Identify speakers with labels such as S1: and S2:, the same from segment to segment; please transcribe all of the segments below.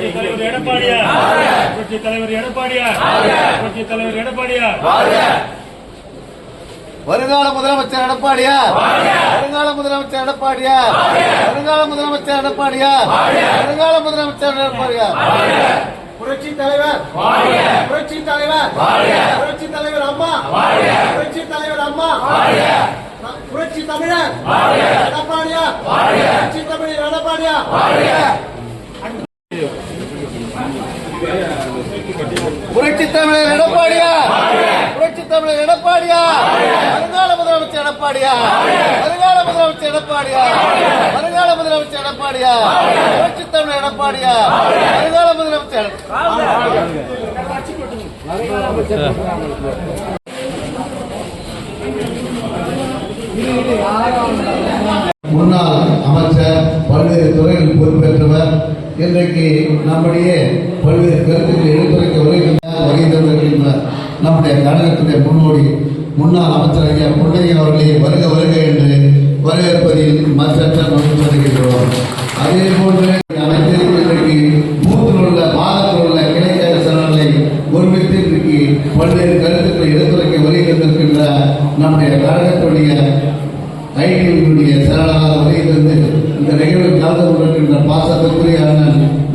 S1: தலைவர் எடப்பாடியார் புரட்சி தலைவர் எடப்பாடியார் புரட்சி தலைவர் எடப்பாடியார்
S2: வருங்கால முதலமைச்சர் எடப்பாடியா? வருங்கால முதலமைச்சர் எடப்பாடியா? வருங்கால முதலமைச்சர் எடப்பாடியா? வருங்கால முதலமைச்சர் எடப்பாடியா? புரட்சி தலைவர். புரட்சி தலைவர். புரட்சி தலைவர் அம்மா. புரட்சி தலைவர் அம்மா. புரட்சி தமிழர். எடப்பாடியா. புரட்சி தமிழர் எடப்பாடியா. புரட்சி தமிழர் எடப்பாடியா புரட்சி தமிழர் எடப்பாடியா வருங்கால முதலமைச்சர் எடப்பாடியா வருங்கால முதலமைச்சர் எடப்பாடியா வருங்கால முதலமைச்சர் எடப்பாடியா புரட்சி தமிழர் எடப்பாடியா வருங்கால முதலமைச்சர் முன்னாள் அமைச்சர் பல்வேறு துறைகளில் பொறுப்பேற்றவர். இன்றைக்கு நம்முடைய பல்வேறு கருத்துக்களை எடுத்துரைக்க வருகின்றனர். வருகை தந்திருக்கின்ற நம்முடைய கழகத்துடைய முன்னோடி முன்னாள் அமைச்சர் ஐயா பொன்னையா வருக வருக என்று வரவேற்பதில் மற்றற்ற மகிழ்ச்சி அடைகின்றோம். அதே போன்று இன்றைக்கு உள்ள மாதத்தில் உள்ள ஒருமித்து இன்றைக்கு பல்வேறு கருத்துக்களை எடுத்துரைக்க வருகை தந்திருக்கின்ற நம்முடைய கழகத்துடைய ஐடியுடைய செயலாளர் வருகிறது இந்த நிகழ்வில் கலந்து கொண்டிருக்கின்ற பாசத்திற்குரிய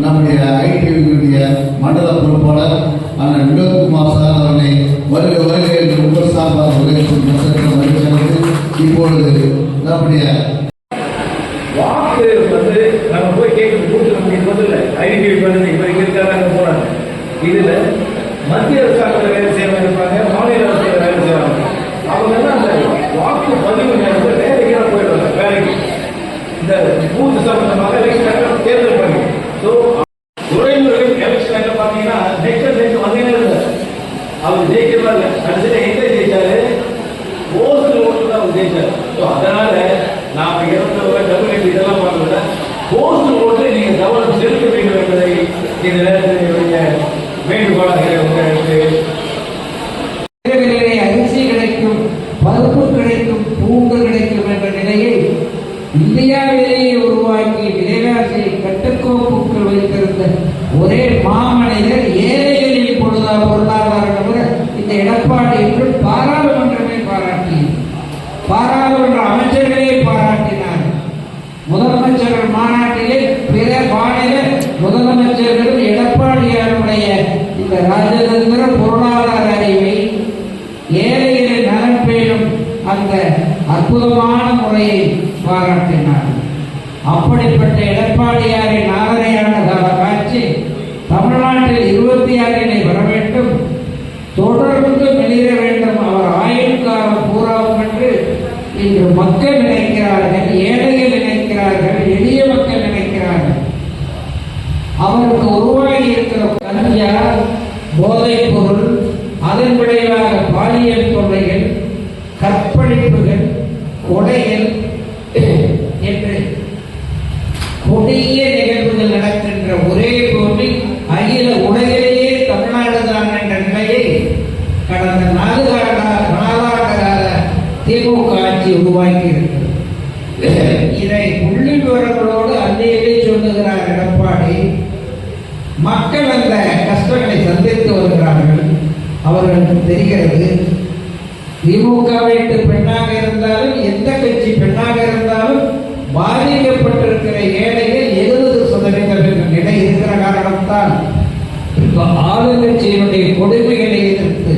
S2: நம்முடைய ஐடியுடைய மண்டல பொறுப்பாளர் ஆனால் வினோத்குமார் சார் அவனை வருக வருக என்று உங்கள் சார்பாக வரவேற்கும் மகிழ்ச்சியானது. இப்பொழுது நம்முடைய
S3: வாக்கு வந்து நம்ம போய் கேட்க கூட்டு நமக்கு ஐடி பண்ணி இப்ப இங்க இருக்காங்க இதுல மத்திய அரசாங்கத்தில் வேலை செய்யறவங்க இருப்பாங்க மாநில வேலை செய்வாங்க அவங்க எல்லாம் அந்த வாக்கு பதிவு நேரத்தில் போயிடுவாங்க வேலைக்கு. இந்த பூத் சம்பந்தமாக எலெக்ஷன் தேர்தல் பண்ணி ஸோ துறைமுருகன் எலெக்ஷன் பார்த்தீங்கன்னா அவர் ஜெயிக்கிறாங்க கடைசியில் எங்க ஜெயிச்சாரு போஸ்டல் ஓட்டு தான் அவர் ஜெயிச்சார் ஸோ அதனால நாம இறந்தவங்க டபுள் எட்டு இதெல்லாம் பார்க்கல போஸ்டல் ஓட்டு நீங்க தவறு செலுத்த வேண்டும் என்பதை இந்த நேரத்தில்
S4: அற்புதமான முறையை பாராட்டினார். அப்படிப்பட்ட எடப்பாடியாரின் ஆதரையான கால காட்சி தமிழ்நாட்டில் இருபத்தி ஆறினை வர வேண்டும். தொடர்ந்து வெளியிட வேண்டும். அவர் ஆயுள் காலம் பூராவும் என்று இன்று மக்கள் நினைக்கிறார்கள் ஏழைகள் நினைக்கிறார்கள் எளிய மக்கள் நினைக்கிறார்கள் அவருக்கு உருவாகி இருக்கிற கஞ்சா போதைப் பொருள் அதன் விளைவாக பாலியல் தொல்லைகள் கற்பழிப்புகள் கொடைகள் என்று கொடிய நிகழ்வுகள் நடக்கின்ற ஒரே போட்டி அகில உலகிலேயே தமிழ்நாடு தான் என்ற நிலையை கடந்த நாலு கால நாலாண்டு திமுக ஆட்சி உருவாக்கி இருக்கிறது இதை புள்ளி விவரங்களோடு அல்லையிலே சொல்லுகிறார் எடப்பாடி மக்கள் அந்த கஷ்டங்களை சந்தித்து வருகிறார்கள். அவர்களுக்கு தெரிகிறது திமுக வீட்டு பெண்ணாக இருந்தாலும் எந்த கட்சி பெண்ணாக இருந்தாலும் பாதிக்கப்பட்டிருக்கிற ஏழை எழுபது சதவீதம் என்ற நிலை இருக்கிற காரணத்தால் இப்ப ஆளுங்கட்சியினுடைய கொடுமைகளை எதிர்த்து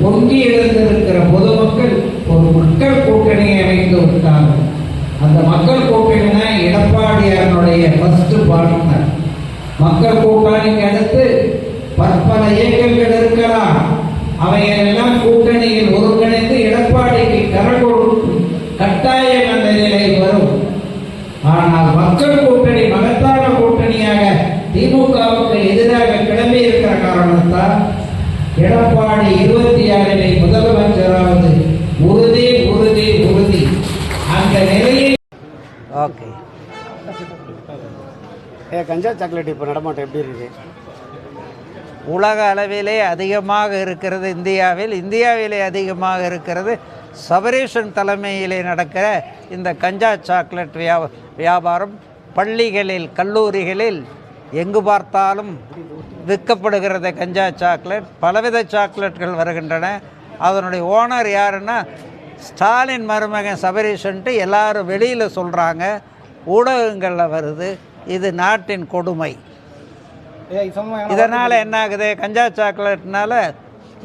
S4: பொங்கி எழுந்திருக்கிற பொதுமக்கள் ஒரு மக்கள் கூட்டணியை அமைத்து விட்டாங்க அந்த மக்கள் கூட்டணி தான் எடப்பாடியாருடைய ஃபர்ஸ்ட் பார்ட்னர் மக்கள் கூட்டணிக்கு அடுத்து பற்பல இயக்கங்கள் இருக்கலாம் அவையெல்லாம் கூட்டணியில் ஒருங்கிணைந்து எடப்பாடிக்கு கரம் கொடுக்கும் கட்டாயம் அந்த நிலை வரும் ஆனால் மக்கள் கூட்டணி மகத்தான கூட்டணியாக திமுகவுக்கு எதிராக கிளம்பி இருக்கிற காரணத்தால் எடப்பாடி இருபத்தி ஆறினை முதலமைச்சராவது உறுதி உறுதி உறுதி அந்த நிலையை
S5: ஓகே.
S6: ஏ கஞ்சா சாக்லேட் இப்போ நடமாட்டம் எப்படி இருக்குது
S5: உலக அளவிலே அதிகமாக இருக்கிறது இந்தியாவில். இந்தியாவிலே அதிகமாக இருக்கிறது சபரீஷன் தலைமையிலே நடக்கிற இந்த கஞ்சா சாக்லேட் வியா வியாபாரம்
S4: பள்ளிகளில் கல்லூரிகளில் எங்கு பார்த்தாலும் விற்கப்படுகிறது கஞ்சா சாக்லேட். பலவித சாக்லேட்கள் வருகின்றன. அதனுடைய ஓனர் யாருன்னா ஸ்டாலின் மருமகன் சபரீஷன்ட்டு எல்லாரும் வெளியில் சொல்கிறாங்க ஊடகங்களில் வருது இது நாட்டின் கொடுமை. இதனால் என்ன ஆகுது கஞ்சா சாக்லேட்னால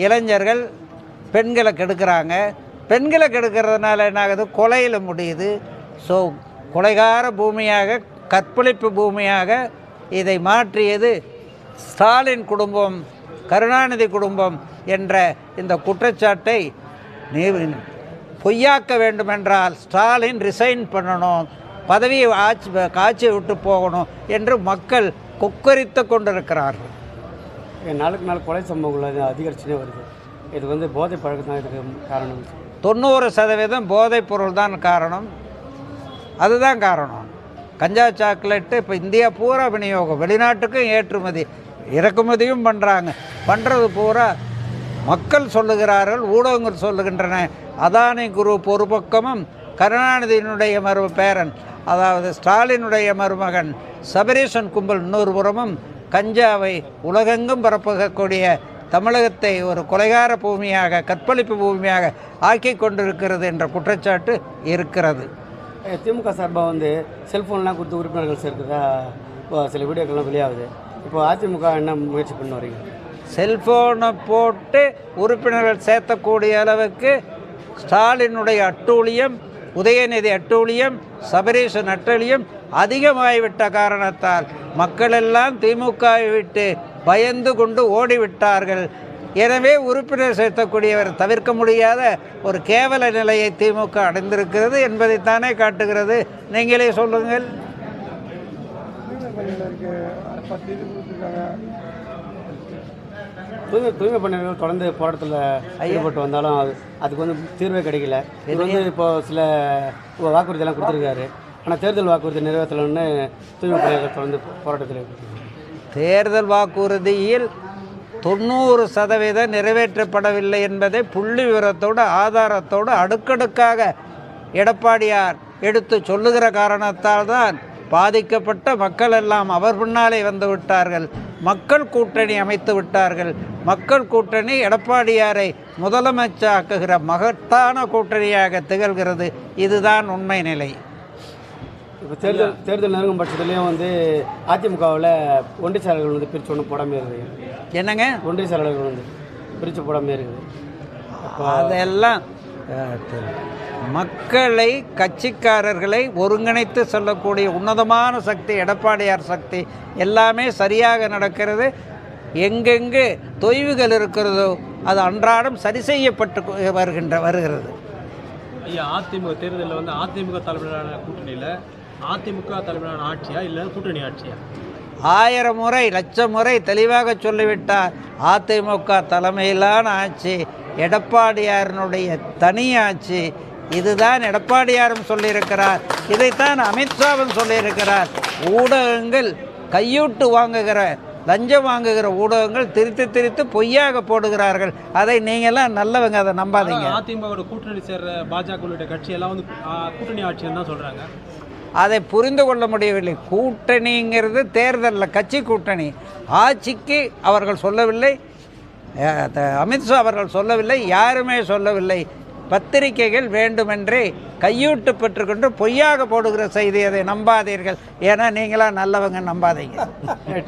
S4: இளைஞர்கள் பெண்களை கெடுக்கிறாங்க. பெண்களை கெடுக்கிறதுனால என்ன ஆகுது கொலையில் முடியுது. ஸோ கொலைகார பூமியாக கற்பழிப்பு பூமியாக இதை மாற்றியது ஸ்டாலின் குடும்பம் கருணாநிதி குடும்பம் என்ற இந்த குற்றச்சாட்டை நீ பொய்யாக்க வேண்டுமென்றால் ஸ்டாலின் ரிசைன் பண்ணணும் பதவியை ஆட்சி காட்சியை விட்டு போகணும் என்று மக்கள் கொக்கரித்து கொண்டிருக்கிறார்கள்.
S6: நாளுக்கு நாள் கொலை சம்பவங்கள் அது அதிகரிச்சுனே வருது. இது வந்து போதை பழக்கம் தான் இதுக்கு காரணம்.
S4: தொண்ணூறு சதவீதம் போதைப் பொருள் தான் காரணம். அதுதான் காரணம். கஞ்சா சாக்லேட்டு இப்போ இந்தியா பூரா விநியோகம் வெளிநாட்டுக்கும் ஏற்றுமதி இறக்குமதியும் பண்ணுறாங்க பண்ணுறது பூரா மக்கள் சொல்லுகிறார்கள் ஊடகங்கள் சொல்லுகின்றன. அதானி குரூப் ஒரு பக்கமும் கருணாநிதியினுடைய மரும பேரன் அதாவது ஸ்டாலினுடைய மருமகன் சபரீஷன் கும்பல் இன்னொரு புறமும் கஞ்சாவை உலகெங்கும் பரப்பக்கூடிய தமிழகத்தை ஒரு கொலைகார பூமியாக கற்பழிப்பு பூமியாக ஆக்கி கொண்டிருக்கிறது என்ற குற்றச்சாட்டு இருக்கிறது.
S6: திமுக சார்பாக வந்து செல்ஃபோன்லாம் கொடுத்து உறுப்பினர்கள் சேர்க்கிறதா இப்போ சில வீடியோக்கள்லாம் வெளியாகுது. இப்போ அதிமுக என்ன முயற்சி பண்ண வரீங்க?
S4: செல்போனை போட்டு உறுப்பினர்கள் சேர்த்தக்கூடிய அளவுக்கு ஸ்டாலினுடைய அட்டூழியம் உதயநிதி அட்டூழியம் சபரீஷன் அட்டூழியம் அதிகமாகிவிட்ட காரணத்தால் மக்களெல்லாம் திமுகவை விட்டு பயந்து கொண்டு ஓடிவிட்டார்கள். எனவே உறுப்பினர் சேர்த்தக்கூடியவர் தவிர்க்க முடியாத ஒரு கேவல நிலையை திமுக அடைந்திருக்கிறது என்பதைத்தானே காட்டுகிறது. நீங்களே சொல்லுங்கள்.
S6: தூய்மை தூய்மை பணியாளர்கள் தொடர்ந்து போராட்டத்தில் ஈடுபட்டு வந்தாலும் அது அதுக்கு வந்து தீர்வே கிடைக்கல. இது வந்து இப்போ சில வாக்குறுதியெல்லாம் கொடுத்துருக்காரு. ஆனால் தேர்தல் வாக்குறுதி நிறைவேற்றலன்னு தூய்மை பணியாளர்கள் தொடர்ந்து போராட்டத்தில்
S4: தேர்தல் வாக்குறுதியில் தொண்ணூறு சதவீதம் நிறைவேற்றப்படவில்லை என்பதை புள்ளி விவரத்தோடு ஆதாரத்தோடு அடுக்கடுக்காக எடப்பாடியார் எடுத்து சொல்லுகிற காரணத்தால் தான் பாதிக்கப்பட்ட மக்கள் எல்லாம் அவர் பின்னாலே வந்து விட்டார்கள். மக்கள் கூட்டணி அமைத்து விட்டார்கள். மக்கள் கூட்டணி எடப்பாடியாரை முதலமைச்சராக்குகிற மகத்தான கூட்டணியாக திகழ்கிறது. இதுதான் உண்மை நிலை.
S6: இப்போ தேர்தல் தேர்தல் நெருங்கும் பட்சத்துலேயும் வந்து அதிமுகவில் ஒன்றிய செயலாளர்கள் வந்து பிரித்து ஒன்றும் போடாமல் இருக்குது
S4: என்னங்க?
S6: ஒன்றிய செயலாளர்கள் வந்து பிரித்து போடாமல் இருக்குது
S4: அதெல்லாம் மக்களை கட்சிக்காரர்களை ஒருங்கிணைத்து சொல்லக்கூடிய உன்னதமான சக்தி எடப்பாடியார் சக்தி எல்லாமே சரியாக நடக்கிறது. எங்கெங்கு தொய்வுகள் இருக்கிறதோ அது அன்றாடம் சரி செய்யப்பட்டு வருகின்ற வருகிறது.
S7: ஐயா அதிமுக தேர்தலில் வந்து அதிமுக தலைமையிலான கூட்டணியில் அதிமுக தலைமையிலான ஆட்சியா இல்லை கூட்டணி ஆட்சியா?
S4: ஆயிரம் முறை லட்சம் முறை தெளிவாக சொல்லிவிட்டார். அதிமுக தலைமையிலான ஆட்சி எடப்பாடியாரினுடைய தனி ஆட்சி இதுதான் எடப்பாடியாரும் சொல்லியிருக்கிறார். இதைத்தான் அமித்ஷாவும் சொல்லியிருக்கிறார். ஊடகங்கள் கையூட்டு வாங்குகிற லஞ்சம் வாங்குகிற ஊடகங்கள் திரித்து திரித்து பொய்யாக போடுகிறார்கள். அதை நீங்களாம் நல்லவங்க அதை நம்பாதீங்க.
S7: அதிமுகவோட கூட்டணி சேர்ற பாஜக உள்ளிட்ட கட்சியெல்லாம் வந்து கூட்டணி ஆட்சின்னு தான் சொல்கிறாங்க
S4: அதை புரிந்து கொள்ள முடியவில்லை. கூட்டணிங்கிறது தேர்தலில் கட்சி கூட்டணி. ஆட்சிக்கு அவர்கள் சொல்லவில்லை. அமித்ஷா அவர்கள் சொல்லவில்லை யாருமே சொல்லவில்லை. பத்திரிகைகள் வேண்டுமென்றே கையூட்டு பெற்றுக்கொண்டு பொய்யாக போடுகிற செய்தி அதை நம்பாதீர்கள். ஏன்னா நீங்களாம் நல்லவங்க நம்பாதீங்க.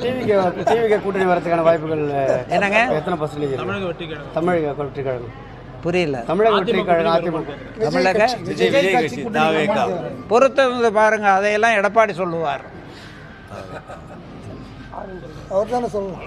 S6: டிவிக்கு டிவிக்கு கூட்டணி வரதுக்கான வாய்ப்புகள்
S4: என்னங்க?
S6: எத்தனை பர்சன்டேஜ்
S7: தமிழக வெற்றி கழகம்.
S6: தமிழக வெற்றி கழகம்
S4: புரியல.
S6: தமிழக வெற்றி கழகம் அதிமுக.
S4: தமிழக பொறுத்திருந்து பாருங்க அதையெல்லாம் எடப்பாடி சொல்லுவார்.
S1: அவர் தானே சொல்லணும்.